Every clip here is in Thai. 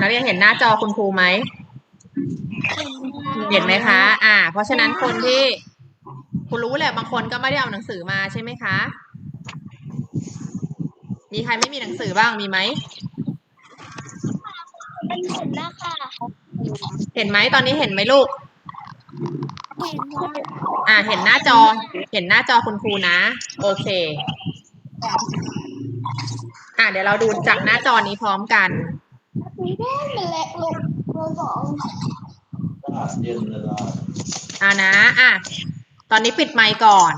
นักเรียนเห็นหน้าจอคุณครูไหม เห็นไหมคะ อ่า เพราะฉะนั้นคนที่คุณรู้แหละบางคนก็ไม่ได้เอาหนังสือมาใช่ไหมคะ มีใครไม่มีหนังสือบ้างมีไหมเป็นเห็นแล้วค่ะ เห็นไหมตอนนี้เห็นไหมลูกเห็นแล้วอ่า เห็นหน้าจอ เห็นหน้าจอคุณครูนะ โอเค อ่าเดี๋ยวเราดูจากหน้าจอนี้พร้อมกัน มีแม่เป็นเล็กลูกเบอร์สองเย็นเลยล่ะอ่านะอะตอนนี้ปิดไมค์ก่อน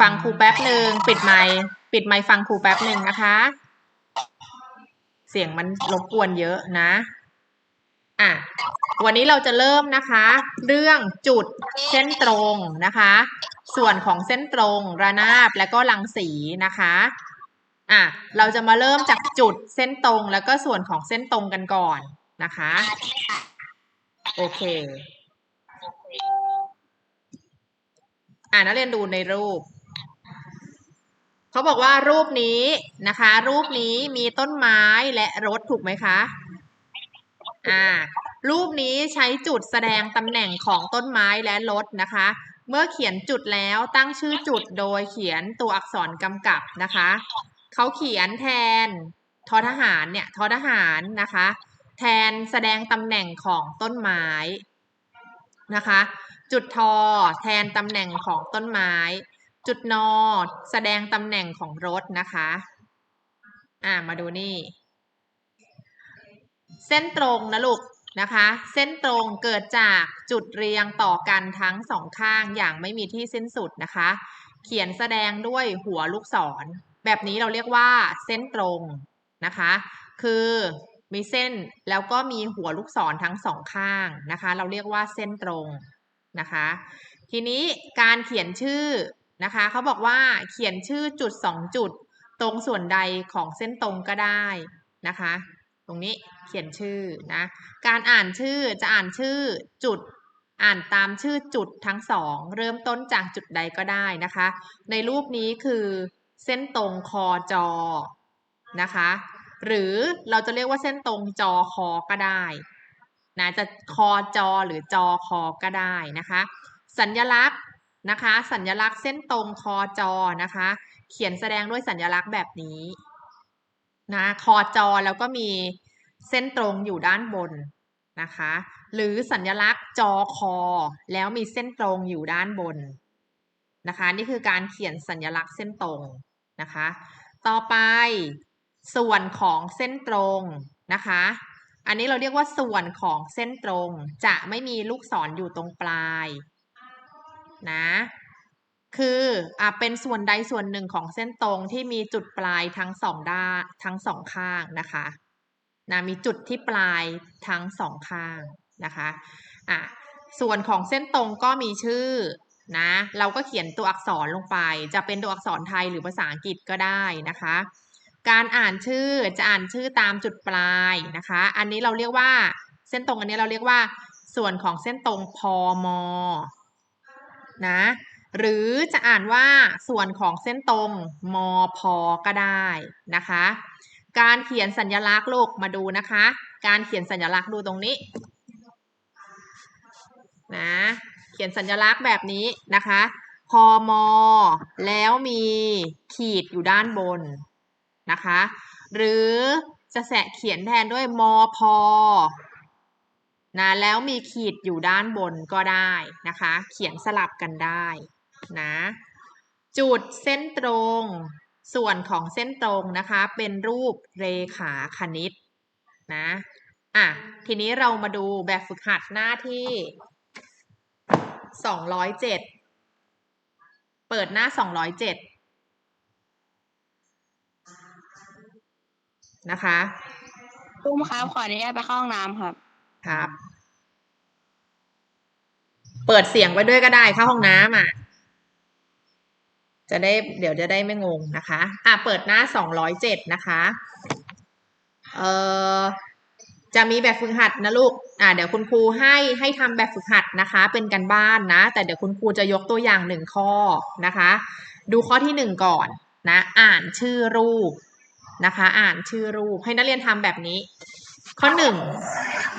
ฟังครูแป๊บหนึ่งปิดไมค์ปิดไมค์ฟังครูแป๊บหนึ่งนะคะ เสียงมันรบกวนเยอะนะอะวันนี้เราจะเริ่มนะคะ เรื่องจุดเส้นตรงนะคะ ส่วนของเส้นตรงระนาบและก็รังสีนะคะ อะเราจะมาเริ่มจากจุดเส้นตรงแล้วก็ส่วนของเส้นตรงกันก่อนนะคะ โอเค อ่านักเรียนดูในรูป เขาบอกว่ารูปนี้นะคะ รูปนี้มีต้นไม้และรถถูกไหมคะ อ่า รูปนี้ใช้จุดแสดงตำแหน่งของต้นไม้และรถนะคะ เมื่อเขียนจุดแล้วตั้งชื่อจุดโดยเขียนตัวอักษรกำกับนะคะ เขาเขียนแทนทอทหารเนี่ยทอทหารนะคะ แทนแสดงตำแหน่งของต้นไม้นะคะ จุดทอแทนตำแหน่งของต้นไม้ จุดนอแสดงตำแหน่งของรถนะคะ อ่ามาดูนี่ เส้นตรงนะลูกนะคะ เส้นตรงเกิดจากจุดเรียงต่อกันทั้งสองข้างอย่างไม่มีที่สิ้นสุดนะคะ เขียนแสดงด้วยหัวลูกศร แบบนี้เราเรียกว่าเส้นตรงนะคะ คือมีเส้นแล้วก็มีหัวลูกศรทั้งสองข้างนะคะ เราเรียกว่าเส้นตรงนะคะ ทีนี้การเขียนชื่อนะคะเขาบอกว่าเขียนชื่อจุดสองจุด ตรงส่วนใดของเส้นตรงก็ได้นะคะ ตรงนี้เขียนชื่อนะการอ่านชื่อจะอ่านชื่อจุดอ่านตามชื่อจุดทั้งสองเริ่มต้นจากจุดใดก็ได้นะคะ ในรูปนี้คือ เส้นตรงคอจอนะคะ หรือเราจะเรียกว่าเส้นตรงจอคอก็ได้นะจะคอจอหรือจอคอก็ได้นะคะ สัญลักษณ์นะคะ สัญลักษณ์เส้นตรงคอจอนะคะ เขียนแสดงด้วยสัญลักษณ์แบบนี้นะคอจอแล้วก็มีเส้นตรงอยู่ด้านบนนะคะ หรือสัญลักษณ์จอคอ แล้วมีเส้นตรงอยู่ด้านบน นะคะ นี่คือการเขียนสัญลักษณ์เส้นตรงนะคะ ต่อไปส่วนของเส้นตรงนะคะ อันนี้เราเรียกว่าส่วนของเส้นตรง จะไม่มีลูกศรออยู่ตรงปลายนะคืออะเป็นส่วนใดส่วนหนึ่งของเส้นตรงที่มีจุดปลายทั้งสองด้านทั้งสองข้างนะคะนะมีจุดที่ปลายทั้งสองข้างนะคะอะส่วนของเส้นตรงก็มีชื่อ นะเราก็เขียนตัวอักษรลงไป จะเป็นตัวอักษรไทยหรือภาษาอังกฤษก็ได้นะคะ การอ่านชื่อจะอ่านชื่อตามจุดปลายนะคะ อันนี้เราเรียกว่าเส้นตรงอันนี้เราเรียกว่า ส่วนของเส้นตรงพอมอนะหรือจะอ่านว่าส่วนของเส้นตรงมอพอก็ได้นะคะ การเขียนสัญลักษณ์ลูกมาดูนะคะ การเขียนสัญลักษณ์ดูตรงนี้นะ เขียนสัญลักษณ์แบบนี้นะคะพอมอแล้วมีขีดอยู่ด้านบนนะคะ หรือจะแสะเขียนแทนด้วยมอพอนะแล้วมีขีดอยู่ด้านบนก็ได้นะคะ เขียนสลับกันได้นะจุดเส้นตรง ส่วนของเส้นตรงนะคะ เป็นรูปเรขาคณิตนะอะทีนี้เรามาดูแบบฝึกหัดหน้าที่ สองร้อยเจ็ดเปิดหน้าสองร้อยเจ็ดนะคะตุ้มครับขออนุญาตไปเข้าห้องน้ำครับ ครับ เปิดเสียงไว้ด้วยก็ได้เข้าห้องน้ำอะ จะได้เดี๋ยวจะได้ไม่งงนะคะ อะเปิดหน้าสองร้อยเจ็ดนะคะ เอ่อจะมีแบบฝึกหัดนะลูก อ่าเดี๋ยวคุณครูให้ให้ทำแบบฝึกหัดนะคะ เป็นกันบ้านนะ แต่เดี๋ยวคุณครูจะยกตัวอย่างหนึ่งข้อนะคะ ดูข้อที่หนึ่งก่อนนะ อ่านชื่อรูปนะคะ อ่านชื่อรูปให้นักเรียนทำแบบนี้ ข้อหนึ่ง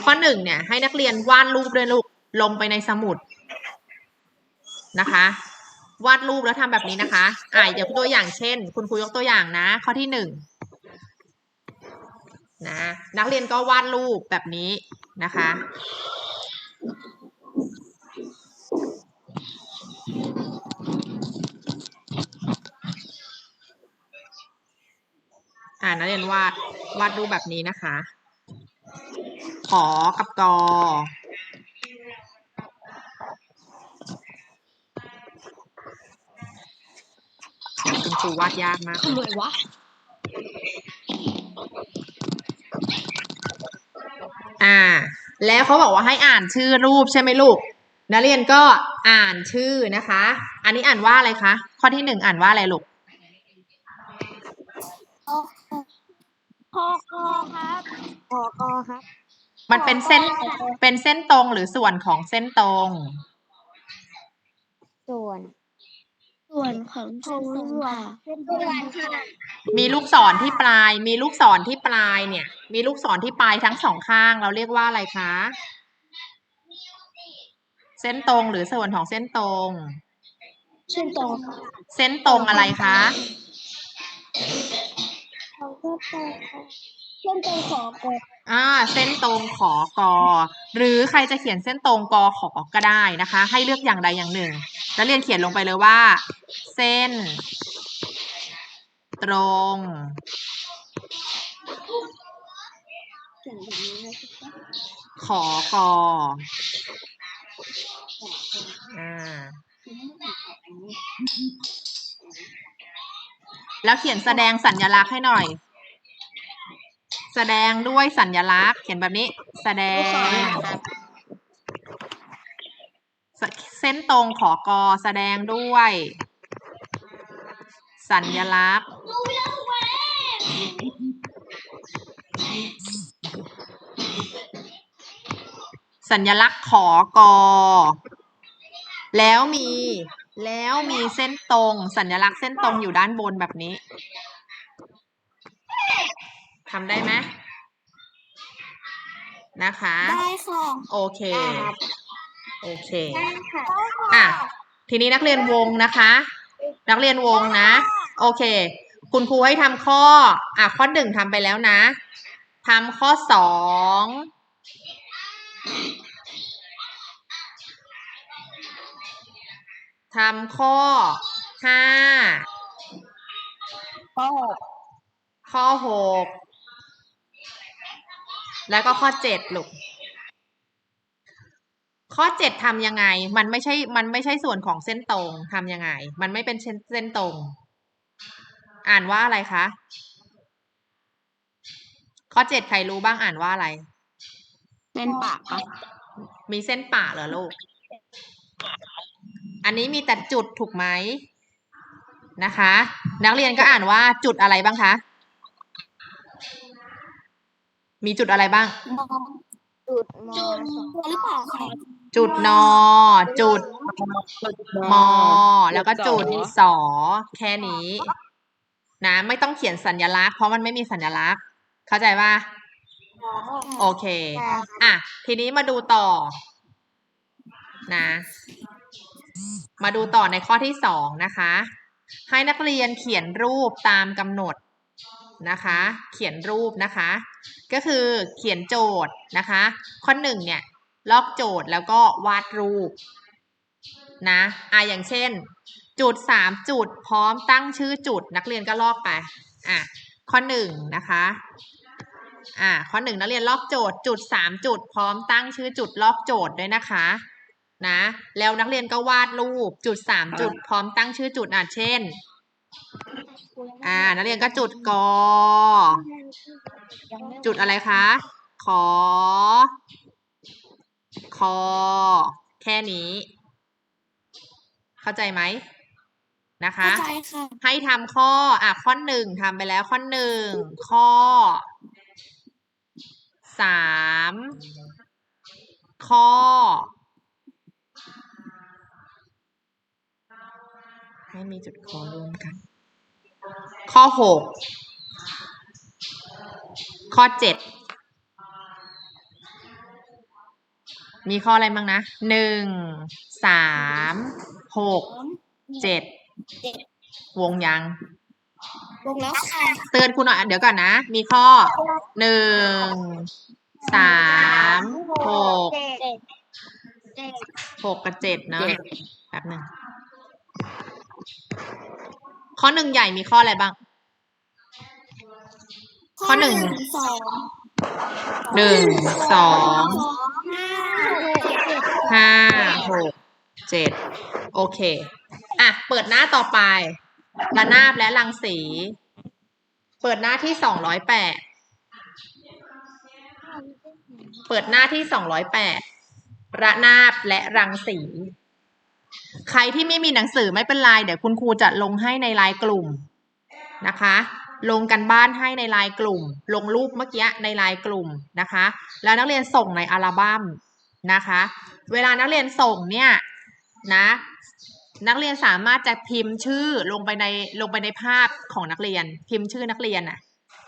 ข้อหนึ่งเนี่ย ให้นักเรียนวาดรูปด้วยลูกลงไปในสมุดนะคะ วาดรูปแล้วทำแบบนี้นะคะ อ่าเดี๋ยกตัวอย่างเช่น คุณครูยกตัวอย่างนะ ข้อที่หนึ่ง นะนักเรียนก็วาดรูปแบบนี้นะคะ อ่านักเรียนวาดวาดรูปแบบนี้นะคะขอกับกอคุณครูวาดยากมากทำไมวะ อ่า แล้วเขาบอกว่าให้อ่านชื่อรูปใช่ไหมลูกนักเรียนก็อ่านชื่อนะคะ อันนี้อ่านว่าอะไรคะ ข้อที่หนึ่งอ่านว่าอะไรลูกพอคอครับพอคอครับ มันเป็นเส้น เป็นเส้นตรงหรือส่วนของเส้นตรง ส่วน ส่วนของเส้นตรงค่ะส่วนค่ะมีลูกศรที่ปลาย มีลูกศรที่ปลายเนี่ย มีลูกศรที่ปลายทั้งสองข้าง เราเรียกว่าอะไรคะ เส้นตรงหรือส่วนของเส้นตรง เส้นตรง เส้นตรงอะไรคะเขาก็ตรงเส้นตรงขอกดอ่า เส้นตรงขอกอ หรือใครจะเขียนเส้นตรงกอขอก็ได้นะคะ ให้เลือกอย่างใดอย่างหนึ่ง แล้วเรียนเขียนลงไปเลยว่า เส้น ตรงข้อกออ่าแล้วเขียนแสดงสัญลักษณ์ให้หน่อย แสดงด้วยสัญลักษณ์ เขียนแบบนี้ แสดง เส้นตรงขอกอแสดงด้วย สัญลักษณ์ สัญลักษณ์ขอกอ แล้วมี แล้วมีเส้นตรง สัญลักษณ์เส้นตรงอยู่ด้านบนแบบนี้ทำได้ไหมนะคะ ได้ค่ะ โอเค โอเค ได้ค่ะอะ ทีนี้นักเรียนวงนะคะ นักเรียนวงนะ โอเค คุณครูให้ทำข้อ อะ ข้อหนึ่งทำไปแล้วนะทำข้อสองทำข้อห้าข้อหกข้อหกแล้วก็ข้อเจ็ดลูก ข้อเจ็ดทำยังไง มันไม่ใช่ มันไม่ใช่ส่วนของเส้นตรงทำยังไง มันไม่เป็นเส้นเส้นตรง อ่านว่าอะไรคะ ข้อเจ็ดใครรู้บ้างอ่านว่าอะไร เส้นปากครับมีเส้นป่าเหรอลูก อันนี้มีแต่จุดถูกไหมนะคะ นักเรียนก็อ่านว่าจุดอะไรบ้างคะ มีจุดอะไรบ้างมอง จุดมอหรือเปล่าคะจุดนอ จุดมอ แล้วก็จุดสอแค่นี้ นะ ไม่ต้องเขียนสัญลักษณ์เพราะมันไม่มีสัญลักษณ์ เข้าใจป่ะโอเค อะ ทีนี้มาดูต่อ นะ มาดูต่อในข้อที่สองนะคะ ให้นักเรียนเขียนรูปตามกำหนด นะคะ เขียนรูปนะคะ ก็คือเขียนโจทย์นะคะ ข้อหนึ่งเนี่ยลอกโจทย์แล้วก็วาดรูปนะอะอย่างเช่น จุดสามจุดพร้อมตั้งชื่อจุดนักเรียนก็ลอกไปอะข้อหนึ่งนะคะอ่าข้อหนึ่งนักเรียนลอกโจทย์จุดสามจุด พร้อมตั้งชื่อจุดลอกโจทย์ด้วยนะคะนะแล้วนักเรียนก็วาดรูปจุดสามจุด พร้อมตั้งชื่อจุดอะเช่น อ่า นักเรียนก็จุดกอ จุดอะไรคะ ขอ คอ แค่นี้ เข้าใจไหมนะคะ เข้าใจค่ะ ให้ทำข้อ อะ ข้อหนึ่งทำไปแล้ว ข้อหนึ่ง ข้อสามข้อ ให้มีจุดคอร่วมกัน ข้อหกข้อเจ็ดมีข้ออะไรบ้างนะหนึ่งสามหกเจ็ดเจ็ดวงยังวงแล้วค่ะเตือนคุณหน่อยเดี๋ยวก่อนนะ มีข้อหนึ่งสามหกเจ็ดเจ็ดหกกับเจ็ดเนอะแป๊บหนึ่ง ข้อหนึ่งใหญ่มีข้ออะไรบ้าง ข้อหนึ่งสองหนึ่งสองห้าหกเจ็ดห้าหกเจ็ดโอเค อะ เปิดหน้าต่อไประนาบและรังสี เปิดหน้าที่สองร้อยแปดเปิดหน้าที่สองร้อยแปดระนาบและรังสี ใครที่ไม่มีหนังสือไม่เป็นไร เดี๋ยวคุณครูจะลงให้ในไลน์กลุ่มนะคะ ลงกันบ้านให้ในไลน์กลุ่ม ลงรูปเมื่อกี้ในไลน์กลุ่มนะคะ แล้วนักเรียนส่งในอัลบั้มนะคะ เวลานักเรียนส่งเนี่ยนะนักเรียนสามารถจะพิมพ์ชื่อลงไปในลงไปในภาพของนักเรียน พิมพ์ชื่อนักเรียนน่ะ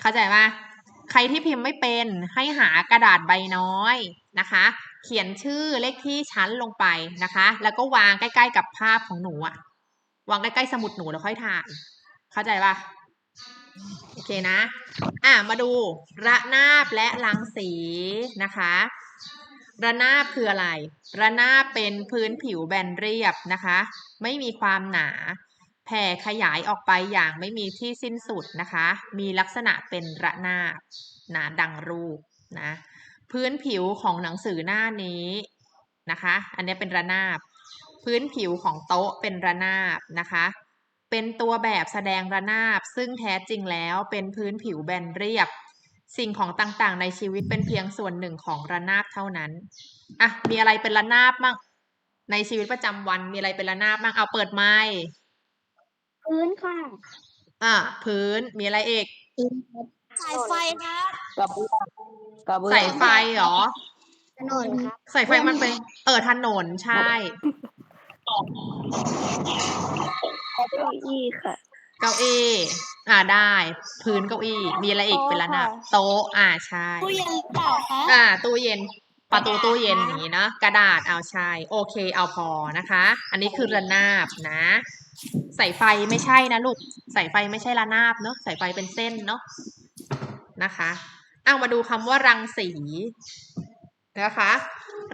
เข้าใจปะใครที่พิมพ์ไม่เป็นให้หากระดาษใบน้อยนะคะ เขียนชื่อเลขที่ชั้นลงไปนะคะ แล้วก็วางใกล้ ๆ กับภาพของหนูอะวางใกล้ๆสมุดหนูแล้วค่อยถ่าย เข้าใจปะโอเคนะ อะมาดูระนาบและรังสีนะคะ ระนาบคืออะไร ระนาบเป็นพื้นผิวแบนเรียบนะคะ ไม่มีความหนาแผ่ขยายออกไปอย่างไม่มีที่สิ้นสุดนะคะ มีลักษณะเป็นระนาบนะดังรูปนะ พื้นผิวของหนังสือหน้านี้นะคะ อันนี้เป็นระนาบ พื้นผิวของโต๊ะเป็นระนาบนะคะ เป็นตัวแบบแสดงระนาบ ซึ่งแท้จริงแล้วเป็นพื้นผิวแบนเรียบ สิ่งของต่างๆ ในชีวิตเป็นเพียงส่วนหนึ่งของระนาบเท่านั้นอะมีอะไรเป็นระนาบบ้างในชีวิตประจำวันมีอะไรเป็นระนาบบ้างเอาเปิดไม้พื้นค่ะอะพื้นมีอะไรเอกสายไฟครับกระเบื้อง กระเบื้องสายไฟเหรอ ถนนครับสายไฟมันเป็น เออถนนใช่ เก้าอี้ค่ะ เก้าอี้อ่าได้ พื้นเก้าอี้ มีอะไรอีกเป็นระนาบโต๊ะอ่าใช่ ตู้เย็นหรือเปล่าคะอ่า ตู้เย็น ประตูตู้เย็นอย่างนี้เนอะกระดาษเอาใช่ โอเค เอาพอนะคะ อันนี้คือระนาบนะสายไฟไม่ใช่นะลูกสายไฟไม่ใช่ระนาบเนอะสายไฟเป็นเส้นเนอะนะคะ เอามาดูคำว่ารังสีนะคะ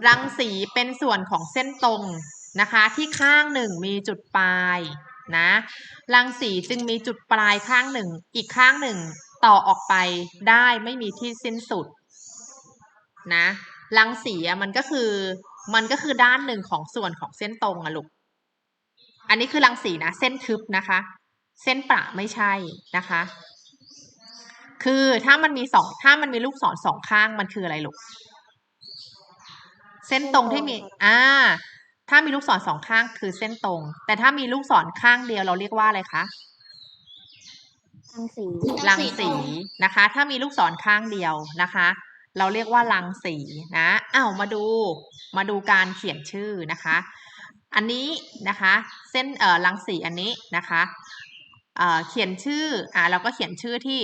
รังสีเป็นส่วนของเส้นตรงนะคะ ที่ข้างหนึ่งมีจุดปลายนะรังสีจึงมีจุดปลายข้างหนึ่ง อีกข้างหนึ่งต่อออกไปได้ไม่มีที่สิ้นสุดนะรังสีอะมันก็คือมันก็คือด้านหนึ่งของส่วนของเส้นตรงอะลูกอันนี้คือรังสีนะ เส้นทึบนะคะ เส้นประไม่ใช่นะคะ คือถ้ามันมีสองถ้ามันมีลูกศรสองข้างมันคืออะไรลูก เส้นตรงที่มี อ่า ถ้ามีลูกศรสองข้างคือเส้นตรง แต่ถ้ามีลูกศรข้างเดียวเราเรียกว่าอะไรคะรังสีรังสีนะคะ ถ้ามีลูกศรข้างเดียวนะคะ เราเรียกว่ารังสีนะอ้าวมาดูมาดูการเขียนชื่อนะคะ อันนี้นะคะ เส้นเอ่อรังสีอันนี้นะคะเอ่อเขียนชื่ออ่าเราก็เขียนชื่อที่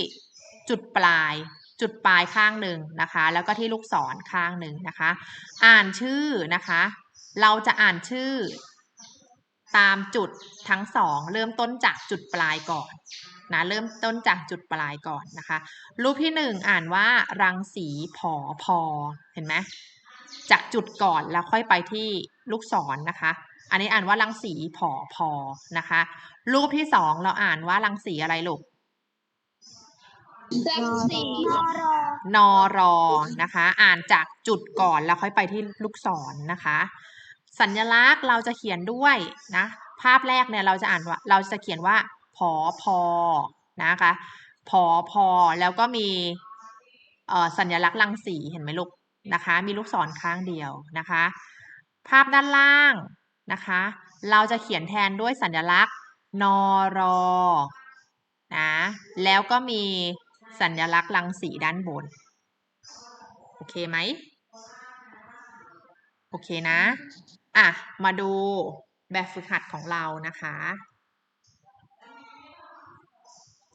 จุดปลาย จุดปลายข้างหนึ่งนะคะ แล้วก็ที่ลูกศรข้างหนึ่งนะคะ อ่านชื่อนะคะ เราจะอ่านชื่อ ตามจุดทั้งสองเริ่มต้นจากจุดปลายก่อนนะเริ่มต้นจากจุดปลายก่อนนะคะ รูปที่หนึ่งอ่านว่ารังสีผอพอเห็นไหมจากจุดก่อนแล้วค่อยไปที่ลูกศรนะคะ อันนี้อ่านว่ารังสีผอพอนะคะ รูปที่สองเราอ่านว่ารังสีอะไรลูก รังสีนอรอนอรอนะคะ อ่านจากจุดก่อนแล้วค่อยไปที่ลูกศรนะคะ สัญลักษณ์เราจะเขียนด้วยนะ ภาพแรกเนี่ยเราจะอ่านว่าเราจะเขียนว่าผอพอนะคะผอพอแล้วก็มีสัญลักษณ์รังสีเห็นไหมลูกนะคะ มีลูกศรข้างเดียวนะคะ ภาพด้านล่างนะคะ เราจะเขียนแทนด้วยสัญลักษณ์นอรอนะแล้วก็มี สัญลักษณ์รังสีด้านบน โอเคไหม โอเคนะ อะ มาดูแบบฝึกหัดของเรานะคะ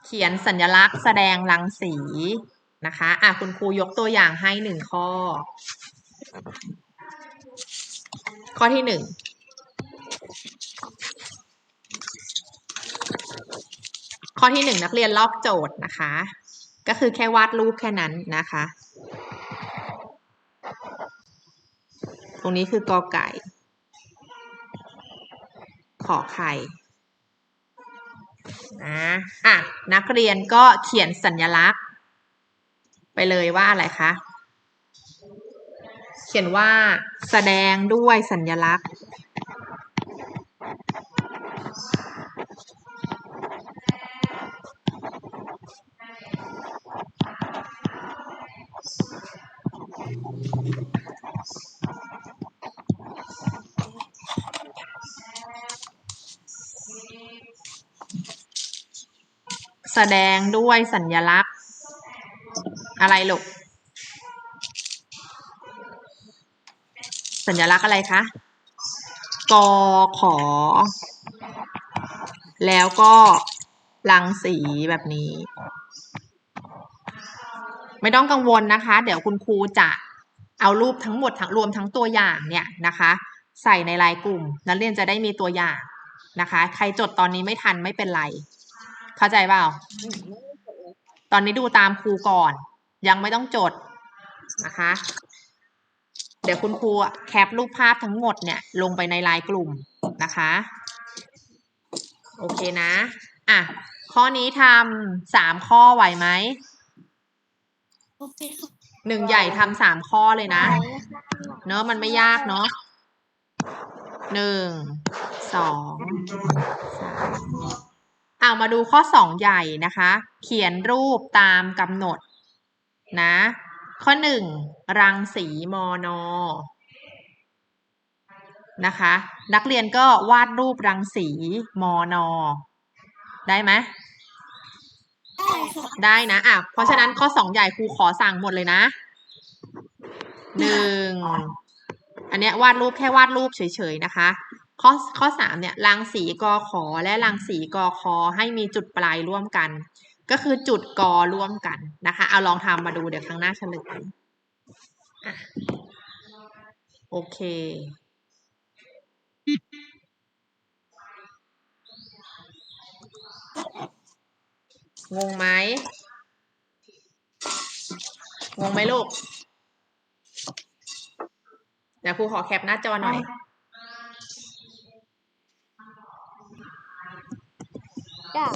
เขียนสัญลักษณ์แสดงรังสีนะคะ อะ คุณครูยกตัวอย่างให้หนึ่งข้อ ข้อที่หนึ่งข้อที่หนึ่งนักเรียนลอกโจทย์นะคะ ก็คือแค่วาดรูปแค่นั้นนะคะ ตรงนี้คือกอไก่ ขอไข่นะอะนักเรียนก็เขียนสัญลักษณ์ ไปเลยว่าอะไรคะ เขียนว่าแสดงด้วยสัญลักษณ์ แสดงด้วยสัญลักษณ์ อะไรลูก สัญลักษณ์อะไรคะ กอขอ แล้วก็รังสีแบบนี้ ไม่ต้องกังวลนะคะ เดี๋ยวคุณครูจะเอารูปทั้งหมดทั้งรวมทั้งตัวอย่างเนี่ยนะคะ ใส่ในไลน์กลุ่ม นักเรียนจะได้มีตัวอย่างนะคะ ใครจดตอนนี้ไม่ทันไม่เป็นไร เข้าใจเปล่า ตอนนี้ดูตามครูก่อน ยังไม่ต้องจดนะคะ เดี๋ยวคุณครูอะแคปรูปภาพทั้งหมดเนี่ย ลงไปในไลน์กลุ่มนะคะ โอเคนะ อะ ข้อนี้ทำสามข้อไหวไหมโอเคค่ะหนึ่งใหญ่ทำสามข้อเลยนะ เนอะมันไม่ยากเนาะหนึ่งสองสาม เอามาดูข้อสองใหญ่นะคะ เขียนรูปตามกำหนดนะ ข้อหนึ่งรังสีมอนอนะคะ นักเรียนก็วาดรูปรังสีมอนอได้ไหมได้นะอะเพราะฉะนั้นข้อสองใหญ่ครูขอสั่งหมดเลยนะหนึ่งอันเนี้ยวาดรูปแค่วาดรูปเฉยๆนะคะ ข้อข้อสามเนี่ยรังสีกอขอและรังสีกอคอให้มีจุดปลายร่วมกัน ก็คือจุดกอร่วมกันนะคะ เอาลองทำมาดูเดี๋ยวครั้งหน้าเฉลยโอเคงงไหมงงไหมลูกเดี๋ยวครูขอแคปหน้าจอหน่อย จ้า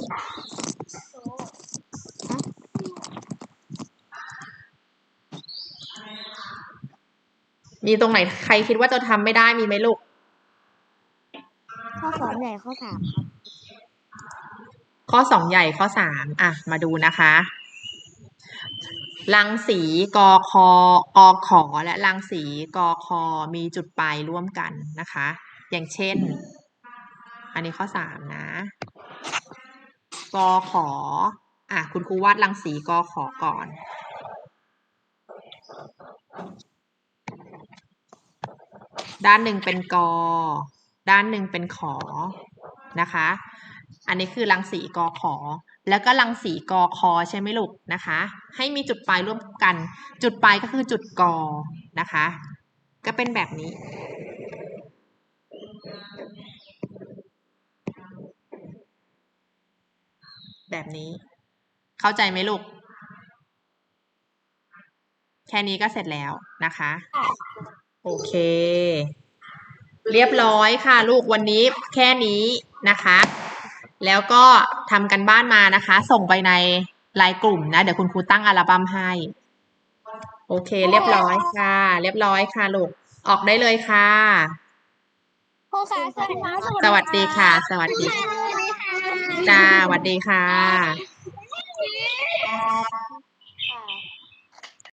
มีตรงไหนใครคิดว่าจะทำไม่ได้มีไหมลูก ข้อสองใหญ่ข้อสามครับข้อสองใหญ่ข้อสามอะ มาดูนะคะรังสีกอคอกอขอและรังสีกอคอมีจุดปลายร่วมกันนะคะ อย่างเช่น อันนี้ข้อสามนะ กอขอ อะ คุณครูวาดรังสีกอขอก่อน ด้านหนึ่งเป็นกอ ด้านหนึ่งเป็นขอ นะคะ อันนี้คือรังสีกอขอ แล้วก็รังสีกอคอใช่ไหมลูกนะคะ ให้มีจุดปลายร่วมกัน จุดปลายก็คือจุดกอ นะคะ ก็เป็นแบบนี้ แบบนี้ เข้าใจไหมลูก แค่นี้ก็เสร็จแล้วนะคะ โอเค เรียบร้อยค่ะ ลูกวันนี้แค่นี้นะคะ แล้วก็ทำกันบ้านมานะคะ ส่งไปในไลน์กลุ่มนะ เดี๋ยวคุณครูตั้งอัลบั้มให้ โอเค เรียบร้อยค่ะ เรียบร้อยค่ะลูก ออกได้เลยค่ะข้อสามสวัสดีค่ะ สวัสดีค่ะสวัสดีสวัสดีค่ะ จ้าสวัสดีค่ะ